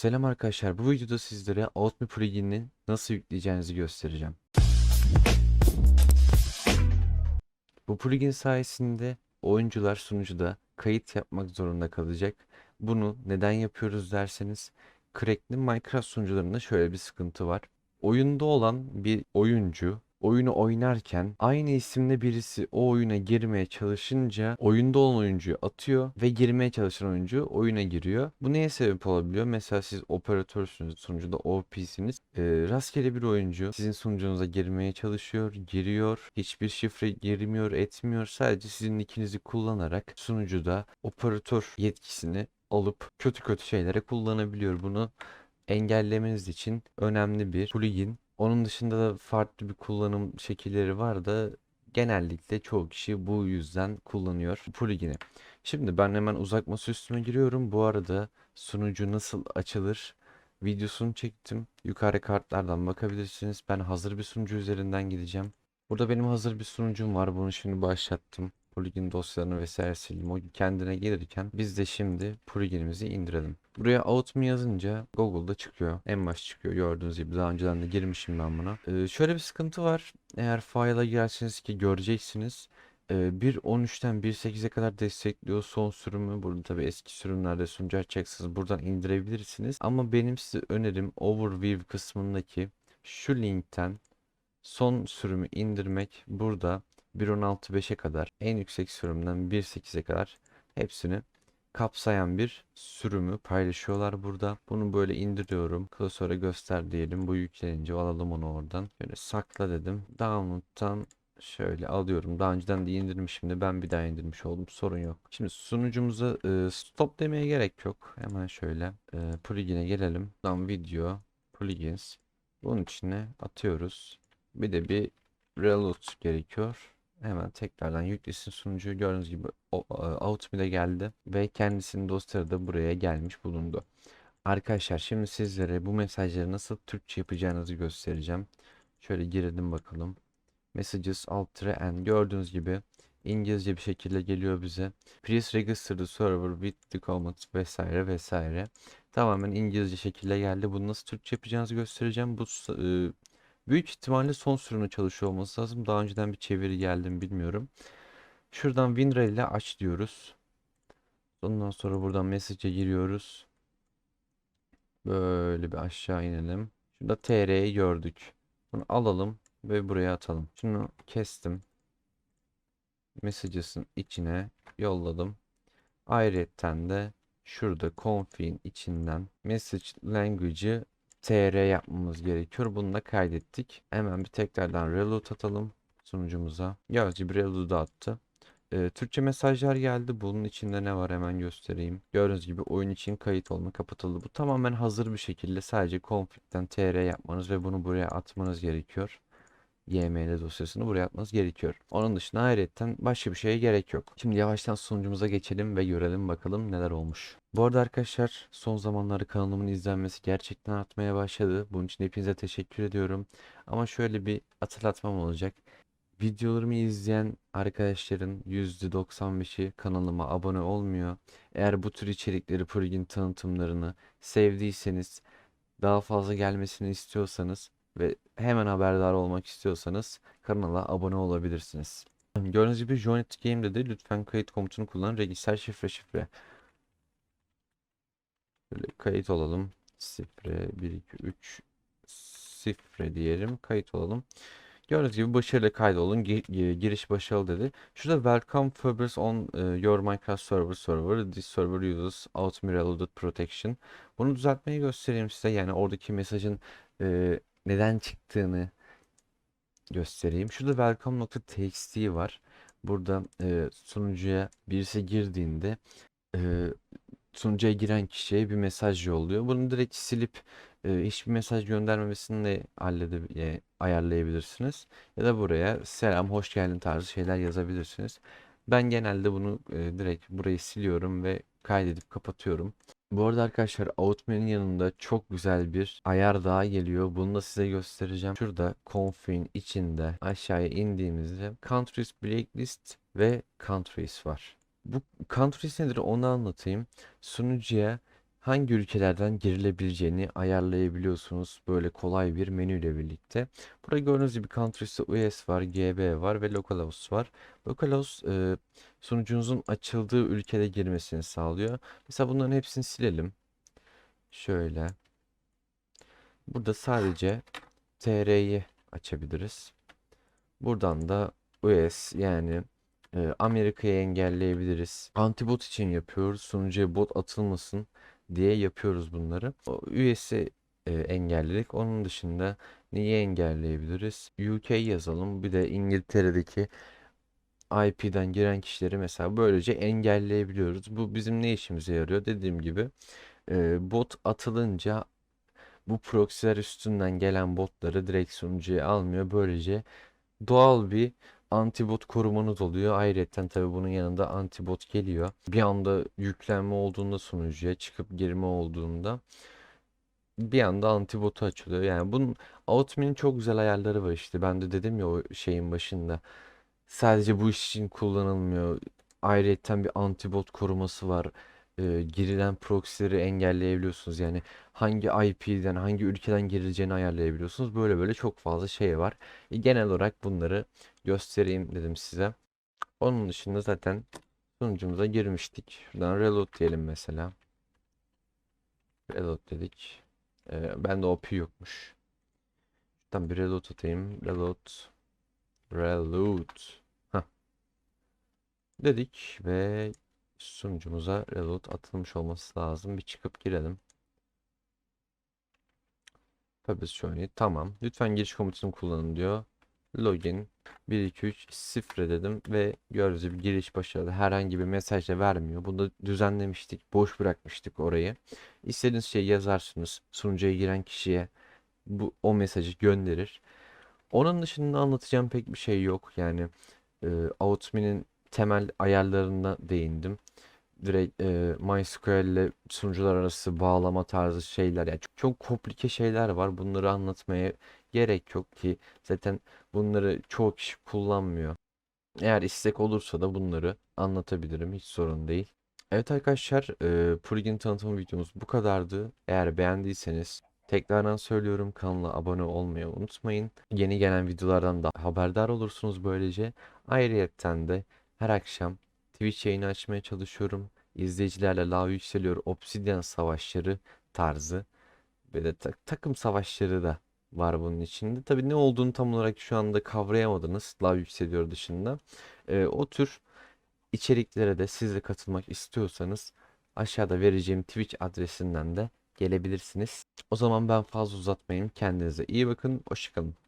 Selam arkadaşlar. Bu videoda sizlere Outme plugin'in nasıl yükleyeceğinizi göstereceğim. Bu plugin sayesinde oyuncular sunucuda kayıt yapmak zorunda kalacak. Bunu neden yapıyoruz derseniz Crack'li Minecraft sunucularında şöyle bir sıkıntı var. Oyunda olan bir oyuncu oyunu oynarken aynı isimde birisi o oyuna girmeye çalışınca oyunda olan oyuncuyu atıyor ve girmeye çalışan oyuncu oyuna giriyor. Bu neye sebep olabiliyor? Mesela siz operatörsünüz, sunucuda OP'siniz. Ee, rastgele bir oyuncu sizin sunucunuza girmeye çalışıyor, giriyor. Hiçbir şifre girmiyor, etmiyor. Sadece sizin ikinizi kullanarak sunucuda operatör yetkisini alıp kötü kötü şeylere kullanabiliyor. Bunu engellemeniz için önemli bir plugin. Onun dışında da farklı bir kullanım şekilleri var da genellikle çoğu kişi bu yüzden kullanıyor plugin'i. Şimdi ben hemen uzak masa üstüme giriyorum. Bu arada sunucu nasıl açılır videosunu çektim. Yukarı kartlardan bakabilirsiniz. Ben hazır bir sunucu üzerinden gideceğim. Burada benim hazır bir sunucum var. Bunu şimdi başlattım. Plugin dosyalarını vesaire sildim. O kendine gelirken biz de şimdi pluginimizi indirelim. Buraya out me yazınca Google'da çıkıyor. En baş çıkıyor gördüğünüz gibi. Daha önceden de girmişim ben buna. Ee, şöyle bir sıkıntı var. Eğer file'a girerseniz ki göreceksiniz. Ee, 1.13'ten 1.8'e kadar destekliyor son sürümü. Burada tabi eski sürümlerde sunucu açacaksınız. Buradan indirebilirsiniz. Ama benim size önerim overview kısmındaki şu linkten son sürümü indirmek. Burada 1.16.5'e kadar en yüksek sürümden 1.8'e kadar hepsini kapsayan bir sürümü paylaşıyorlar burada. Bunu böyle indiriyorum. Klasöre göster diyelim. Bu yüklenince alalım onu oradan. Şöyle sakla dedim. Download'tan şöyle alıyorum. Daha önceden de indirmişim de ben bir daha indirmiş oldum. Sorun yok. Şimdi sunucumuza e, stop demeye gerek yok. Hemen şöyle e, plugin'e gelelim. Buradan video plugins. Bunun içine atıyoruz. Bir de bir reload gerekiyor. Hemen tekrardan yüklesin sunucu. Gördüğünüz gibi Outme'de geldi ve kendisinin dosyaları da buraya gelmiş bulundu. Arkadaşlar şimdi sizlere bu mesajları nasıl Türkçe yapacağınızı göstereceğim. Şöyle girelim bakalım. Messages alt n gördüğünüz gibi İngilizce bir şekilde geliyor bize. Please register the server with the comments vesaire vesaire. Tamamen İngilizce şekilde geldi. Bunu nasıl Türkçe yapacağınızı göstereceğim. Bu e, Büyük ihtimalle son sürümde çalışıyor olması lazım. Daha önceden bir çeviri geldi mi bilmiyorum. Şuradan WinRAR ile aç diyoruz. Ondan sonra buradan message'e giriyoruz. Böyle bir aşağı inelim. Şurada TR'yi gördük. Bunu alalım ve buraya atalım. Şunu kestim. Messages'ın içine yolladım. Ayrıyetten de şurada config'in içinden message language'ı tr yapmamız gerekiyor. Bunu da kaydettik. Hemen bir tekrardan reload atalım sunucumuza. Gördüğünüz bir reload attı. Ee, Türkçe mesajlar geldi. Bunun içinde ne var hemen göstereyim. Gördüğünüz gibi oyun için kayıt olma kapatıldı. Bu tamamen hazır bir şekilde sadece config'den tr yapmanız ve bunu buraya atmanız gerekiyor. YML dosyasını buraya atmanız gerekiyor. Onun dışında ayrıca başka bir şeye gerek yok. Şimdi yavaştan sunucumuza geçelim ve görelim bakalım neler olmuş. Bu arada arkadaşlar son zamanlarda kanalımın izlenmesi gerçekten artmaya başladı. Bunun için hepinize teşekkür ediyorum. Ama şöyle bir hatırlatmam olacak. Videolarımı izleyen arkadaşların %95'i kanalıma abone olmuyor. Eğer bu tür içerikleri, plugin tanıtımlarını sevdiyseniz, daha fazla gelmesini istiyorsanız ve hemen haberdar olmak istiyorsanız kanala abone olabilirsiniz. Gördüğünüz gibi Join it Game dedi. Lütfen kayıt komutunu kullanın. Register şifre şifre. Böyle kayıt olalım. Şifre 1 2 3 şifre diyelim. Kayıt olalım. Gördüğünüz gibi başarılı kaydolun. Gi- giriş başarılı dedi. Şurada welcome Fabrics on uh, your Minecraft server server. This server uses Reloaded Protection. Bunu düzeltmeyi göstereyim size. Yani oradaki mesajın e, neden çıktığını göstereyim. Şurada welcome.txt var. Burada e, sunucuya birisi girdiğinde e, sunucuya giren kişiye bir mesaj yolluyor. Bunu direkt silip e, hiçbir mesaj göndermemesini de halledip e, ayarlayabilirsiniz. Ya da buraya selam, hoş geldin tarzı şeyler yazabilirsiniz. Ben genelde bunu e, direkt burayı siliyorum ve kaydedip kapatıyorum. Bu arada arkadaşlar Outman'in yanında çok güzel bir ayar daha geliyor. Bunu da size göstereceğim. Şurada config'in içinde aşağıya indiğimizde countries blacklist ve countries var. Bu countries nedir onu anlatayım. Sunucuya hangi ülkelerden girilebileceğini ayarlayabiliyorsunuz böyle kolay bir menüyle birlikte. Burada gördüğünüz gibi Countries'te US var, GB var ve Localhost var. Localhost e, sunucunuzun açıldığı ülkede girmesini sağlıyor. Mesela bunların hepsini silelim. Şöyle. Burada sadece TR'yi açabiliriz. Buradan da US yani e, Amerika'yı engelleyebiliriz. Antibot için yapıyoruz. Sunucuya bot atılmasın diye yapıyoruz bunları. O US'i e, engelledik. Onun dışında neyi engelleyebiliriz? UK yazalım. Bir de İngiltere'deki IP'den giren kişileri mesela böylece engelleyebiliyoruz. Bu bizim ne işimize yarıyor? Dediğim gibi e, bot atılınca bu proxy'ler üstünden gelen botları direkt sunucuya almıyor. Böylece doğal bir antibot korumanız oluyor. Ayrıca tabii bunun yanında antibot geliyor. Bir anda yüklenme olduğunda sunucuya çıkıp girme olduğunda bir anda antibotu açılıyor. Yani bunun Outmin'in çok güzel ayarları var işte. Ben de dedim ya o şeyin başında. Sadece bu iş için kullanılmıyor. Ayrıca bir antibot koruması var. Ee, girilen proxy'leri engelleyebiliyorsunuz. Yani hangi IP'den, hangi ülkeden girileceğini ayarlayabiliyorsunuz. Böyle böyle çok fazla şey var. E, genel olarak bunları göstereyim dedim size. Onun dışında zaten sunucumuza girmiştik. Şuradan reload diyelim mesela. Reload dedik. Ee, bende OP yokmuş. Şuradan bir reload atayım. Reload. Reload. Heh. Dedik ve sunucumuza reload atılmış olması lazım. Bir çıkıp girelim. Publish Tamam. Lütfen giriş komutunu kullanın diyor. Login 1 2 3 0 dedim ve gördüğünüz gibi giriş başarılı. Herhangi bir mesaj da vermiyor. Bunu da düzenlemiştik. Boş bırakmıştık orayı. İstediğiniz şeyi yazarsınız. Sunucuya giren kişiye bu o mesajı gönderir. Onun dışında anlatacağım pek bir şey yok. Yani e, Outmin'in temel ayarlarına değindim. Direkt e, MySQL ile sunucular arası bağlama tarzı şeyler. Yani çok, çok komplike şeyler var. Bunları anlatmaya gerek yok ki zaten bunları çoğu kişi kullanmıyor. Eğer istek olursa da bunları anlatabilirim. Hiç sorun değil. Evet arkadaşlar, e, plugin tanıtım videomuz bu kadardı. Eğer beğendiyseniz tekrardan söylüyorum kanala abone olmayı unutmayın. Yeni gelen videolardan da haberdar olursunuz böylece. Ayrıyetten de her akşam Twitch yayını açmaya çalışıyorum. İzleyicilerle lav yükseliyor. Obsidian savaşları tarzı ve de ta- takım savaşları da var bunun içinde. Tabii ne olduğunu tam olarak şu anda kavrayamadınız. Lav yükseliyor dışında. Ee, o tür içeriklere de siz de katılmak istiyorsanız aşağıda vereceğim Twitch adresinden de gelebilirsiniz. O zaman ben fazla uzatmayayım. Kendinize iyi bakın. Hoşçakalın.